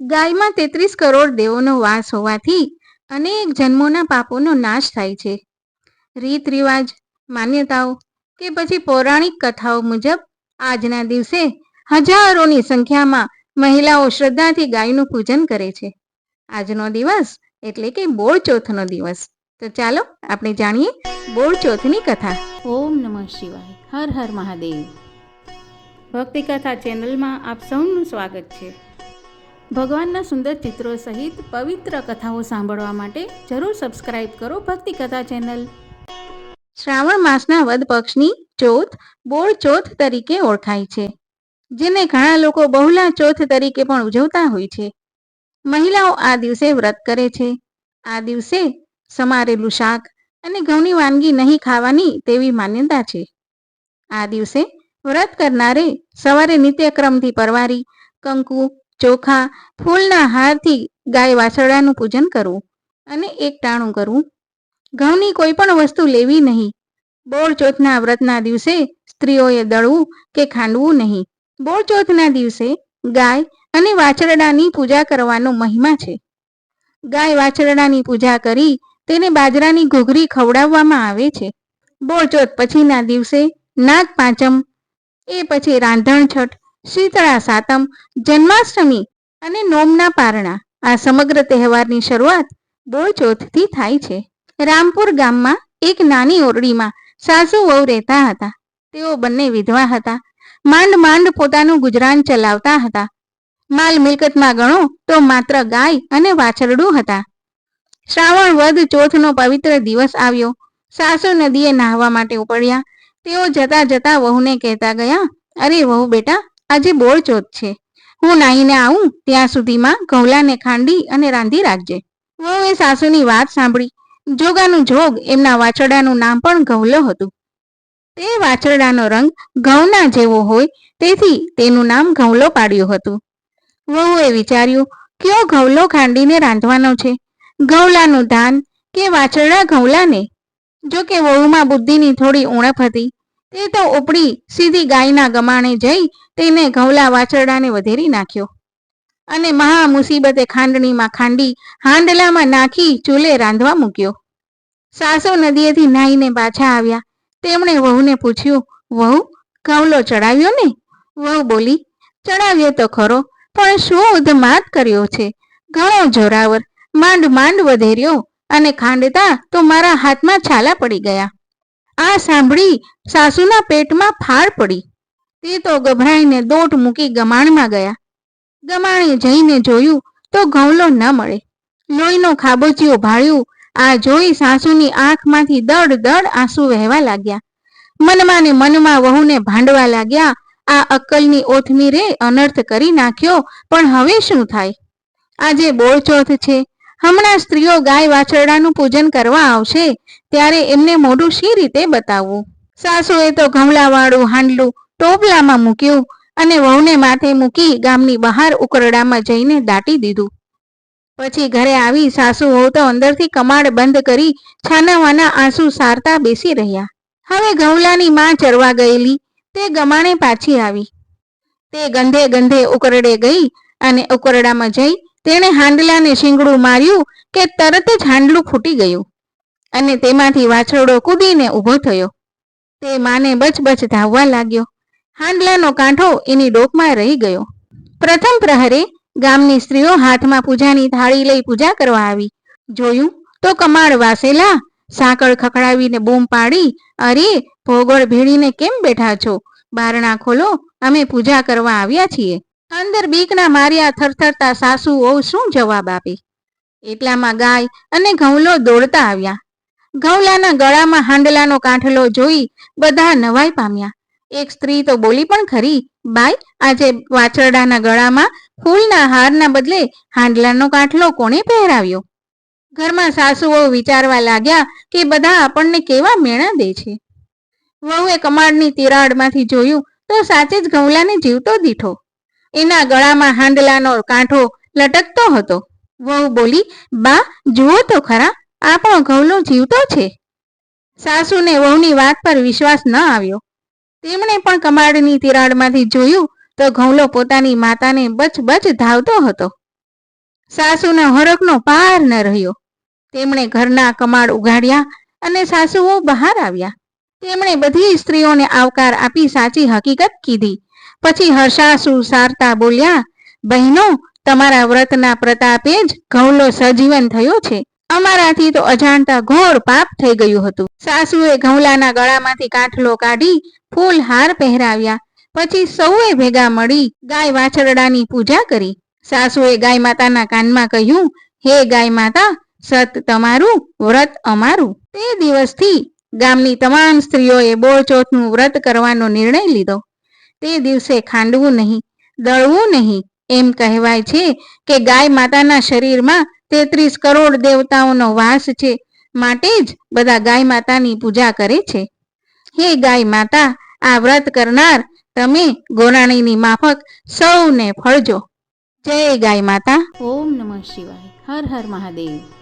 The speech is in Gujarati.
ગાયમાં તેત્રીસ કરોડ દેવોનો વાસ હોવાથી અનેક જન્મોના પાપોનો નાશ થાય છે. રીત રિવાજ માન્યતાઓ કે પછી પૌરાણિક કથાઓ મુજબ આજના દિવસે હજારોની સંખ્યામાં મહિલાઓ શ્રદ્ધાથી ગાયનું પૂજન કરે છે. આજનો દિવસ એટલે કે બોળચોથનો દિવસ. તો ચાલો આપણે જાણીએ બોળચોથની કથા. ઓમ નમઃ શિવાય. હર હર મહાદેવ. ભક્તિ કથા ચેનલમાં આપ સૌનું સ્વાગત છે. ભગવાનના સુંદર ચિત્રો સહિત પવિત્ર કથાઓ સાંભળવા માટે જરૂર સબસ્ક્રાઇબ કરો ભક્તિ કથા ચેનલ શ્રાવણ માસના વદ પક્ષની ચોથ, બોળ ચોથ તરીકે ઓળખાય છે, જેને ઘણા લોકો બહુલા ચોથ તરીકે પણ ઉજવતા હોય છે. મહિલાઓ આ દિવસે વ્રત કરે છે. આ દિવસે સમારેલું શાક અને ઘઉંની વાનગી નહીં ખાવાની તેવી માન્યતા છે. આ દિવસે વ્રત કરનારે સવારે નિત્યક્રમથી પરવારી, કંકુ ચોખા ફૂલના હારથી ગાય વાછરડાનું પૂજન કરવું અને એક ટાણું કરવું. ઘઉંની કોઈ પણ વસ્તુ લેવી નહીં. બોળચોથના વ્રતના દિવસે સ્ત્રીઓએ દળવું કે ખાંડવું નહીં. બોળચોથના દિવસે ગાય અને વાછરડાની પૂજા કરવાનો મહિમા છે. ગાય વાછરડાની પૂજા કરી તેને બાજરાની ઘૂઘરી ખવડાવવામાં આવે છે. બોળચોથ પછીના દિવસે નાગ પાંચમ, એ પછી રાંધણ છઠ શીતળા સાતમ જન્માષ્ટમી અને નોમના પારણા. આ સમગ્ર તહેવારની શરૂઆત બોળચોથથી થાય છે. રામપુર ગામમાં એક નાની ઓરડીમાં સાસુ વહુ રહેતા હતા. તેઓ બંને વિધવા હતા. માંડ માંડ પોતાનું ગુજરાન ચલાવતા હતા. માલ મિલકતમાં ગણો તો માત્ર ગાય અને વાછરડું હતા. શ્રાવણ વદ ચોથનો પવિત્ર દિવસ આવ્યો. સાસુ નદીએ નાહવા માટે ઉપડ્યા. તેઓ જતા જતા વહુને કહેતા ગયા, અરે વહુ બેટા આજે બોળચોથ છે. હું નાહીને આવું, ત્યાં સુધીમાં ઘઉલાને ખાંડી અને રાંધી રાખજે. વહુએ સાસુની વાત સાંભળી. જોગાનું જોગ એમના વાછરડાનું નામ પણ ઘઉલો હતું. તે વાછરડાનો રંગ ઘઉંના જેવો હોય, તેથી તેનું નામ ઘઉલો પાડ્યું હતું. વહુએ વિચાર્યું, કયો ઘઉલો ખાંડીને રાંધવાનો છે? ઘઉલાનું ધાન કે વાછરડા ઘઉલાને જો કે વહુમાં બુદ્ધિની થોડી ઉણપ હતી તે તો ઉપડી સીધી ગાયના ગમાણે જઈ તેને ઘઉલા વાછરડાને વધેરી નાખ્યો. અને મહા મુસીબતે ખાંડણીમાં ખાંડી હાંડલામાં નાખી ચૂલે રાંધવા મૂક્યો. સાસો નદીએથી નાહીને પાછા આવ્યા. તેમણે વહુને પૂછ્યું, વહુ, ઘઉલો ચડાવ્યો ને? વહુ બોલી, ચડાવ્યો તો ખરો, પણ શું ઉધમાત કર્યો છે? ઘણો જોરાવર, માંડ માંડ વધેર્યો અને ખાંડતા તો મારા હાથમાં છાલા પડી ગયા. આ સાંભળી સાસુના પેટમાં ફાળ પડી. તે તો ગભરાઈને દોટ મૂકી ગમાણમાં ગયા. ગમાણે જઈને જોયું તો ઘઉલો ન મળે. લોહીનો ખાબોચિયો ભાળ્યું. આ જોઈ સાસુની આંખમાંથી દડ દડ આંસુ વહેવા લાગ્યા. મનમાં ને મનમાં વહુને ભાંડવા લાગ્યા. આ અક્કલની ઓથમી રે અનર્થ કરી નાખ્યો, પણ હવે શું થાય? આજે બોળચોથ છે. હમણાં સ્ત્રીઓ ગાય વાછરડાનું પૂજન કરવા આવશે, ત્યારે એમને મોઢું શી રીતે બતાવવું? સાસુએ તો ઘમલાવાળું હાંડલું ટોપલામાં મૂક્યું અને વહુને માથે મૂકી ગામની બહાર ઉકરડામાં જઈને દાટી દીધું. પછી ઘરે આવી સાસુ વહુ તો અંદરથી કમાડ બંધ કરી છાનાવાના આંસુ સારતા બેસી રહ્યા. હવે ઘઉલાની માં ચરવા ગયેલી, તે ગમાણે પાછી આવી. તે ગંધે ગંધે ઉકરડે ગઈ અને ઉકરડામાં જઈ તેણે હાંડલાને શીંગડું માર્યું કે તરત જ હાંડલું ફૂટી ગયું અને તેમાંથી વાછરડો કૂદીને ઊભો થયો. તે માને બચબચ ધાવવા લાગ્યો. હાંડલાનો કાંઠો એની ડોકમાં રહી ગયો. પ્રથમ પ્રહરે ગામની સ્ત્રીઓ હાથમાં પૂજાની થાળી લઈ પૂજા કરવા આવી. જોયું તો કમાળ વાસેલા, સાંકળ ખખડાવીને બૂમ પાડી, અરે, ભોગળ ભેળીને કેમ બેઠા છો? બારણા ખોલો, અમે પૂજા કરવા આવ્યા છીએ. અંદર બીકના માર્યા થરથરતા સાસુ વહુ શું જવાબ આપે? એટલામાં ગાય અને ઘઉલો દોડતા આવ્યા. ઘઉલાના ગળામાં હાંડલાનો કાંઠલો જોઈ બધા નવાઈ પામ્યા. એક સ્ત્રી તો બોલી પણ ખરી, બાઈ, આજે વાછરડાના ગળામાં ફૂલના હારના બદલે હાંડલાનો કાંઠલો કોણે પહેરાવ્યો? ઘરમાં સાસુઓ વિચારવા લાગ્યા કે બધા આપણને કેવા મેણા દે છે. વહુએ કમાડની તિરાડમાંથી જોયું તો સાચે જ ઘઉલાને જીવતો દીઠો. એના ગળામાં હાંડલાનો કાંઠો લટકતો હતો. વહુ બોલી, બા, જુઓ તો ખરા આપણો ઘઉલો જીવતો છે. સાસુને વહુની વાત પર વિશ્વાસ ન આવ્યો. તેમણે પણ કમાડની તિરાડમાંથી જોયું તો ઘઉલો પોતાની માતાને બચ બચ ધાવતો હતો. સાસુના હરખનો પાર ન રહ્યો. તેમણે ઘરના કમાડ ઉગાડ્યા અને સાસુઓ બહાર આવ્યા. તેમણે બધી સ્ત્રીઓને આવકાર આપી સાચી હકીકત કીધી. પછી હર્ષાસુ સારતા બોલ્યા, બહેનો, તમારા વ્રતના પ્રતાપે જ ઘઉલો સજીવન થયો છે. અમારાથી તો અજાણતા ઘોર પાપ થઈ ગયું હતું. સાસુએ ઘઉલાના ગળામાંથી કાઠલો કાઢી ફૂલ હાર પહેરાવ્યા. પછી સૌએ ભેગા મળી ગાય વાછરડાની પૂજા કરી. સાસુએ ગાય માતાના કાનમાં કહ્યું, હે ગાય માતા, સત તમારું, વ્રત અમારું. તે દિવસથી ગામની તમામ સ્ત્રીઓએ બોળચોથનું વ્રત કરવાનો નિર્ણય લીધો. તે દિવસે ખાંડવું નહીં, દળવું નહીં. એમ કહેવાય છે કે ગાય માતાના શરીરમાં તેત્રીસ કરોડ દેવતાઓનો વાસ છે. માટે જ બધા ગાય માતાની પૂજા કરે છે. હે ગાય માતા, આ વ્રત કરનાર તમે ગોરાણીની માફક સૌને ફળજો. જય ગાય માતા. ઓમ નમઃ શિવાય. હર હર મહાદેવ.